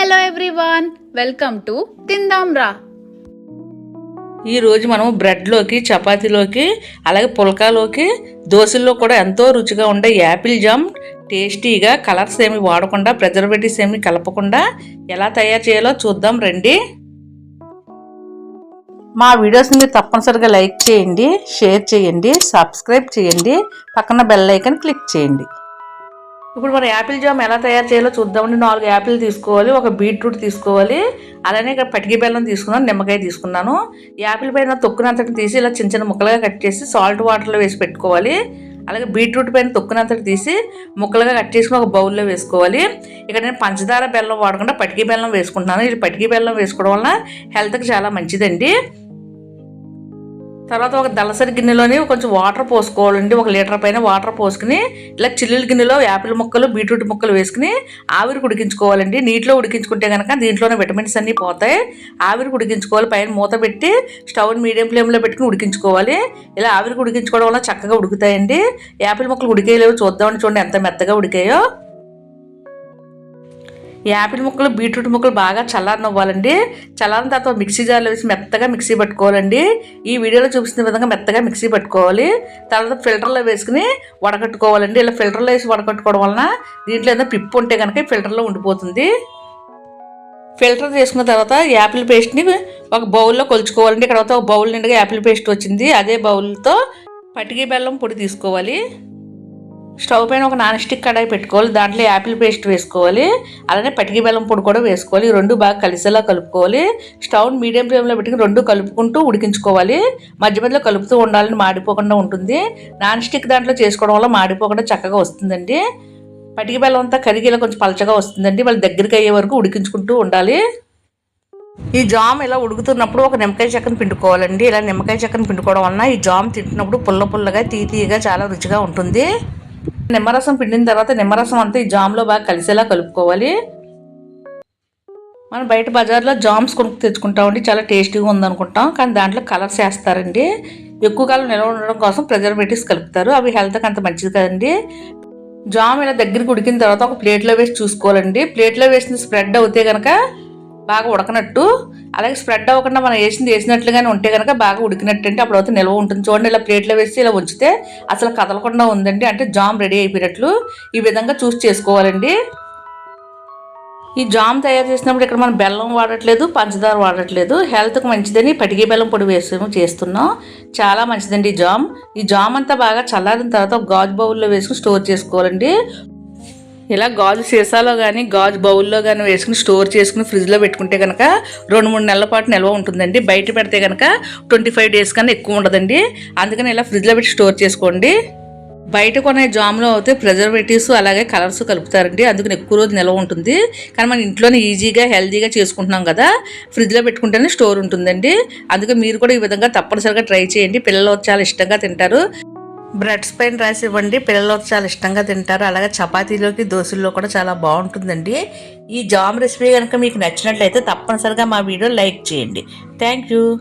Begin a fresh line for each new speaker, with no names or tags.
Hello everyone welcome to తిందాం రా
ఈరోజు మనం బ్రెడ్లోకి చపాతీలోకి అలాగే పుల్కాలోకి దోశల్లో కూడా ఎంతో రుచిగా ఉండే యాపిల్ జామ్ టేస్టీగా కలర్స్ ఏమి వాడకుండా ప్రిజర్వేటివ్స్ ఏమి కలపకుండా ఎలా తయారు చేయాలో చూద్దాం రండి. మా వీడియోస్ని మీరు తప్పనిసరిగా లైక్ చేయండి షేర్ చేయండి సబ్స్క్రైబ్ చేయండి పక్కన బెల్ ఐకన్ క్లిక్ చేయండి. ఇప్పుడు మనం యాపిల్ జామ్ ఎలా తయారు చేయాలో చూద్దామండి. నాలుగు యాపిల్ తీసుకోవాలి ఒక బీట్రూట్ తీసుకోవాలి అలానే ఇక్కడ పటికి బెల్లం తీసుకున్నాను నిమ్మకాయ తీసుకున్నాను. యాపిల్ పైన తొక్కునంతటి తీసి ఇలా చిన్న చిన్న ముక్కలుగా కట్ చేసి సాల్ట్ వాటర్లో వేసి పెట్టుకోవాలి. అలాగే బీట్రూట్ పైన తొక్కునంతటి తీసి ముక్కలుగా కట్ చేసుకుని ఒక బౌల్లో వేసుకోవాలి. ఇక్కడ నేను పంచదార బెల్లం వాడకుండా పటికి బెల్లం వేసుకుంటున్నాను. ఇది పటికి బెల్లం వేసుకోవడం వల్ల హెల్త్కి చాలా మంచిదండి. తర్వాత ఒక దళసరి గిన్నెలోని కొంచెం వాటర్ పోసుకోవాలండి. ఒక లీటర్ పైన వాటర్ పోసుకుని ఇలా చిల్లుల గిన్నెలో యాపిల్ ముక్కలు బీట్రూట్ ముక్కలు వేసుకుని ఆవిరి ఉడికించుకోవాలండి. నీటిలో ఉడికించుకుంటే కనుక దీంట్లోనే విటమిన్స్ అన్నీ పోతాయి. ఆవిరికి ఉడికించుకోవాలి. పైన మూత పెట్టి స్టవ్ మీడియం ఫ్లేమ్లో పెట్టుకుని ఉడికించుకోవాలి. ఇలా ఆవిరికి ఉడికించుకోవడం వల్ల చక్కగా ఉడుకుతాయండి. యాపిల్ ముక్కలు ఉడికేయలేవు. చూద్దామని చూడండి ఎంత మెత్తగా ఉడికాయో. యాపిల్ ముక్కలు బీట్రూట్ ముక్కలు బాగా చల్లారనివ్వాలండి చల్లారిన తర్వాత మిక్సీ జార్లో వేసి మెత్తగా మిక్సీ పట్టుకోవాలండి. ఈ వీడియోలో చూపిస్తున్న విధంగా మెత్తగా మిక్సీ పట్టుకోవాలి. తర్వాత ఫిల్టర్లో వేసుకుని వడకట్టుకోవాలండి. ఇలా ఫిల్టర్లో వేసి వడకట్టుకోవడం వలన దీంట్లో ఏదైనా పిప్పు ఉంటే కనుక ఫిల్టర్లో ఉండిపోతుంది. ఫిల్టర్ చేసుకున్న తర్వాత యాపిల్ పేస్ట్ని ఒక బౌల్లో కొలుచుకోవాలండి. ఇక్కడ ఒక బౌల్ నిండుగా యాపిల్ పేస్ట్ వచ్చింది. అదే బౌల్తో పటికి బెల్లం పొడి తీసుకోవాలి. స్టవ్ పైన ఒక నాన్ స్టిక్ కడాయి పెట్టుకోవాలి. దాంట్లో యాపిల్ పేస్ట్ వేసుకోవాలి. అలానే పటికి బెల్లం పొడి కూడా వేసుకోవాలి. రెండు బాగా కలిసేలా కలుపుకోవాలి. స్టవ్ మీడియం ఫ్లేమ్లో పెట్టుకుని రెండు కలుపుకుంటూ ఉడికించుకోవాలి. మధ్య మధ్యలో కలుపుతూ ఉండాలని మాడిపోకుండా ఉంటుంది. నాన్ స్టిక్ దాంట్లో చేసుకోవడం వల్ల మాడిపోకుండా చక్కగా వస్తుందండి. పటికి బెల్లం అంతా కరిగి ఇలా కొంచెం పలచగా వస్తుందండి. వాళ్ళ దగ్గరికి అయ్యే వరకు ఉడికించుకుంటూ ఉండాలి. ఈ జామ్ ఇలా ఉడుకుతున్నప్పుడు ఒక నిమ్మకాయ చెక్కను పిండుకోవాలండి. ఇలా నిమ్మకాయ చెక్కను పిండుకోవడం వలన ఈ జామ్ తింటున్నప్పుడు పుల్ల పుల్లగా తీ తీయగా చాలా రుచిగా ఉంటుంది. నిమ్మరసం పిండిన తర్వాత నిమ్మరసం అంతా ఈ జామ్లో బాగా కలిసేలా కలుపుకోవాలి. మనం బయట బజార్లో జామ్స్ కొనుక్కు తెచ్చుకుంటామండి చాలా టేస్టీగా ఉందనుకుంటాం. కానీ దాంట్లో కలర్స్ వేస్తారండి. ఎక్కువ కాలం నిల్వ ఉండడం కోసం ప్రిజర్వేటివ్స్ కలుపుతారు. అవి హెల్త్కి అంత మంచిది కదండి. జామ్ ఇలా దగ్గరికి ఉడికిన తర్వాత ఒక ప్లేట్లో వేసి చూసుకోవాలండి. ప్లేట్లో వేసిన స్ప్రెడ్ అవుతే కనుక బాగా ఉడకనట్టు అలాగే స్ప్రెడ్ అవ్వకుండా మనం వేసింది వేసినట్లుగానే ఉంటే కనుక బాగా ఉడికినట్టు అంటే అప్పుడు అయితే నిల్వ ఉంటుంది. చూడండి ఇలా ప్లేట్లో వేసి ఇలా ఉంచితే అసలు కదలకుండా ఉందండి. అంటే జామ్ రెడీ అయిపోయినట్లు ఈ విధంగా చూస్ చేసుకోవాలండి. ఈ జామ్ తయారు చేసినప్పుడు ఇక్కడ మనం బెల్లం వాడట్లేదు పంచదార వాడట్లేదు. హెల్త్కి మంచిదని పటికే బెల్లం పొడి వేసి చేస్తున్నాం. చాలా మంచిదండి ఈ జామ్. ఈ జామ్ అంతా బాగా చల్లారిన తర్వాత గాజు బౌల్లో వేసుకుని స్టోర్ చేసుకోవాలండి. ఇలా గాజు సీసాలో కానీ గాజు బౌల్లో కానీ వేసుకుని స్టోర్ చేసుకుని ఫ్రిడ్జ్లో పెట్టుకుంటే కనుక రెండు మూడు నెలల పాటు నిల్వ ఉంటుందండి. బయట పెడితే కనుక ట్వంటీ ఫైవ్ డేస్ కన్నా ఎక్కువ ఉండదండి. అందుకని ఇలా ఫ్రిడ్జ్లో పెట్టి స్టోర్ చేసుకోండి. బయట కొనే జామ్లో అయితే ప్రిజర్వేటివ్స్ అలాగే కలర్స్ కలుపుతారండి. అందుకని ఎక్కువ రోజు నిల్వ ఉంటుంది. కానీ మనం ఇంట్లోనే ఈజీగా హెల్తీగా చేసుకుంటున్నాం కదా ఫ్రిడ్జ్లో పెట్టుకుంటేనే స్టోర్ ఉంటుందండి. అందుకే మీరు కూడా ఈ విధంగా తప్పనిసరిగా ట్రై చేయండి. పిల్లలు చాలా ఇష్టంగా తింటారు. బ్రెడ్స్ పైన రాసి ఇవ్వండి. పిల్లలు చాలా ఇష్టంగా తింటారు. అలాగే చపాతీలోకి దోశల్లో కూడా చాలా బాగుంటుందండి. ఈ జామ్ రెసిపీ కనుక మీకు నచ్చినట్లయితే తప్పనిసరిగా మా వీడియో లైక్ చేయండి. Thank you.